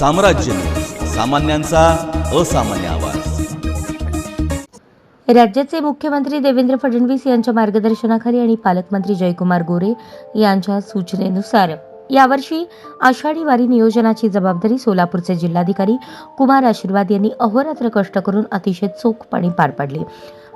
साम्राज्य. सामान्यांचा असामान्य आवाज. राज्याचे मुख्यमंत्री देवेंद्र फडणवीस यांच्या मार्गदर्शनाखाली आणि पालकमंत्री जयकुमार गोरे यांच्या सूचनेनुसार यावर्षी आषाढी वारी नियोजनाची जबाबदारी सोलापूरचे जिल्हाधिकारी कुमार आशीर्वाद यांनी अहोरात्र कष्ट करून अतिशय चोखपणे पार पाडली.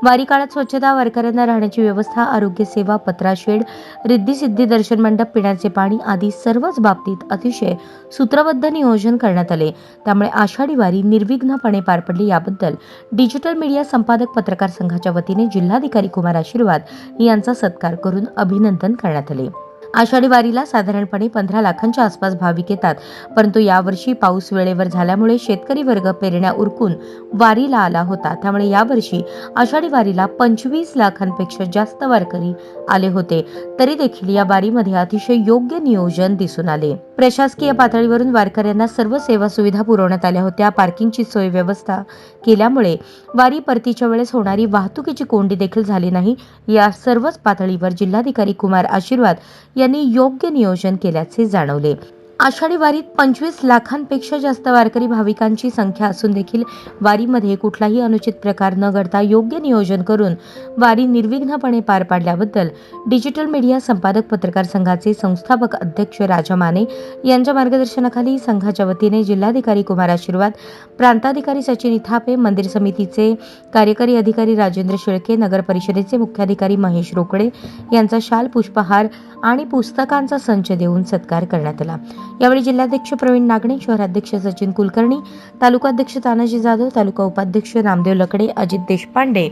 वारी काळात स्वच्छता वारकऱ्यांना राहण्याची व्यवस्था आरोग्य सेवा पत्राशेड रिद्धीसिद्धी दर्शन मंडप पिण्याचे पाणी आदी सर्वच बाबतीत अतिशय सूत्रबद्ध नियोजन करण्यात आले. त्यामुळे आषाढी वारी निर्विघ्नपणे पार पडली. याबद्दल डिजिटल मीडिया संपादक पत्रकार संघाच्या वतीने जिल्हाधिकारी कुमार आशीर्वाद यांचा सत्कार करून अभिनंदन करण्यात आले. आषाढी वारीला साधारणपणे पंधरा लाखांच्या आसपास भाविक येतात. परंतु यावर्षी पाऊस वेळेवर झाल्यामुळे शेतकरी वर्ग पेरण्या उरकून वारीला आला होता. त्यामुळे यावर्षी आषाढी वारीला पंचवीस लाखांपेक्षा जास्त वारकरी आले होते. तरी देखील या वारीमध्ये अतिशय योग्य नियोजन दिसून आले. प्रशासकीय पातळीवरून वारकऱ्यांना सर्व सेवा सुविधा पुरवण्यात आल्या होत्या. पार्किंगची सोय व्यवस्था केल्यामुळे वारी परतीच्या वेळेस होणारी वाहतुकीची कोंडी देखील झाली नाही. या सर्वच पातळीवर जिल्हाधिकारी कुमार आशीर्वाद यांनी योग्य नियोजन केल्याचे जाणवले. आषाढी वारीत पंचवीस लाखांपेक्षा जास्त वारकरी भाविकांची संख्या असून देखील वारीमध्ये कुठलाही अनुचित प्रकार न घडता योग्य नियोजन करून वारी निर्विघ्नपणे पार पाडल्याबद्दल डिजिटल मीडिया संपादक पत्रकार संघाचे संस्थापक अध्यक्ष राजा माने यांच्या मार्गदर्शनाखाली संघाच्या वतीने जिल्हाधिकारी कुमार आशीर्वाद प्रांताधिकारी सचिन इथापे मंदिर समितीचे कार्यकारी अधिकारी राजेंद्र शेळके नगर परिषदेचे मुख्याधिकारी महेश रोकडे यांचा शाल पुष्पहार आणि पुस्तकांचा संच देऊन सत्कार करण्यात आला. यावेळी जिल्हाध्यक्ष प्रवीण नागणे शहराध्यक्ष सचिन कुलकर्णी तालुकाध्यक्ष तानाजी जाधव तालुका उपाध्यक्ष नामदेव लकडे अजित देशपांडे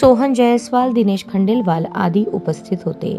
सोहन जयस्वाल दिनेश खंडेलवाल आदी उपस्थित होते.